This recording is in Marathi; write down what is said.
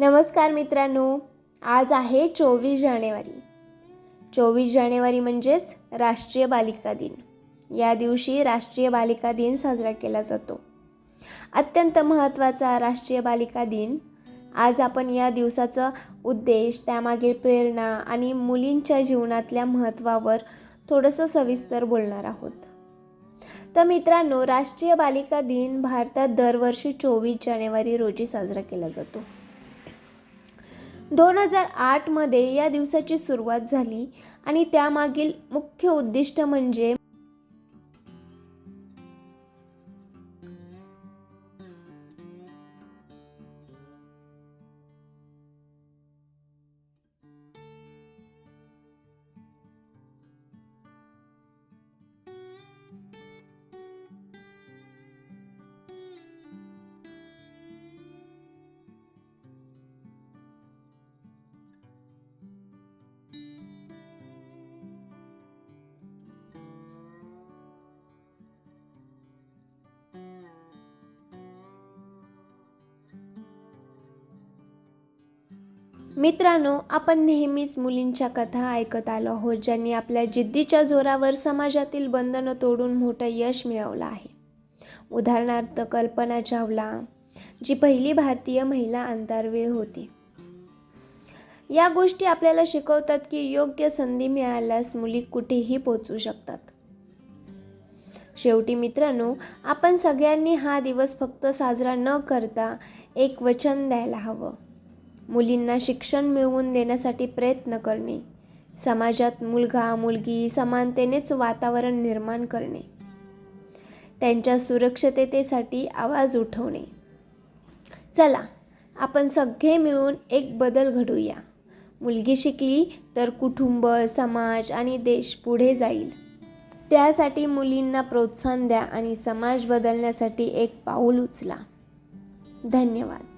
नमस्कार मित्रांनो आज आहे चोवीस जानेवारी. चोवीस जानेवारी म्हणजेच राष्ट्रीय बालिका दिन. या दिवशी राष्ट्रीय बालिका दिन साजरा केला जातो. अत्यंत महत्त्वाचा राष्ट्रीय बालिका दिन. आज आपण या दिवसाचा उद्देश त्यामागील प्रेरणा आणि मुलींच्या जीवनातल्या महत्त्वावर थोडंसं सविस्तर बोलणार आहोत. तर मित्रांनो राष्ट्रीय बालिका दिन भारतात दरवर्षी चोवीस जानेवारी रोजी साजरा केला जातो. दोन हजार आठमध्ये या दिवसाची सुरुवात झाली आणि त्यामागील मुख्य उद्दिष्ट म्हणजे मित्रांनो आपण नेहमीच मुलींच्या कथा ऐकत आलो आहोत ज्यांनी आपल्या जिद्दीच्या जोरावर समाजातील बंधनं तोडून मोठं यश मिळवलं आहे. उदाहरणार्थ कल्पना चावला जी पहिली भारतीय महिला अंतराळवीर होती. या गोष्टी आपल्याला शिकवतात की योग्य संधी मिळाल्यास मुली कुठेही पोचू शकतात. शेवटी मित्रांनो आपण सगळ्यांनी हा दिवस फक्त साजरा न करता एक वचन द्यायला हवं. मुलींना शिक्षण मिळवून देण्यासाठी प्रयत्न करणे. समाजात मुलगा मुलगी समानतेनेच वातावरण निर्माण करणे. त्यांच्या सुरक्षिततेसाठी आवाज उठवणे. चला आपण सगळे मिळून एक बदल घडूया मुलगी शिकली तर कुटुंब समाज आणि देश पुढे जाईल. त्यासाठी मुलींना प्रोत्साहन द्या आणि समाज बदलण्यासाठी एक पाऊल उचला. धन्यवाद.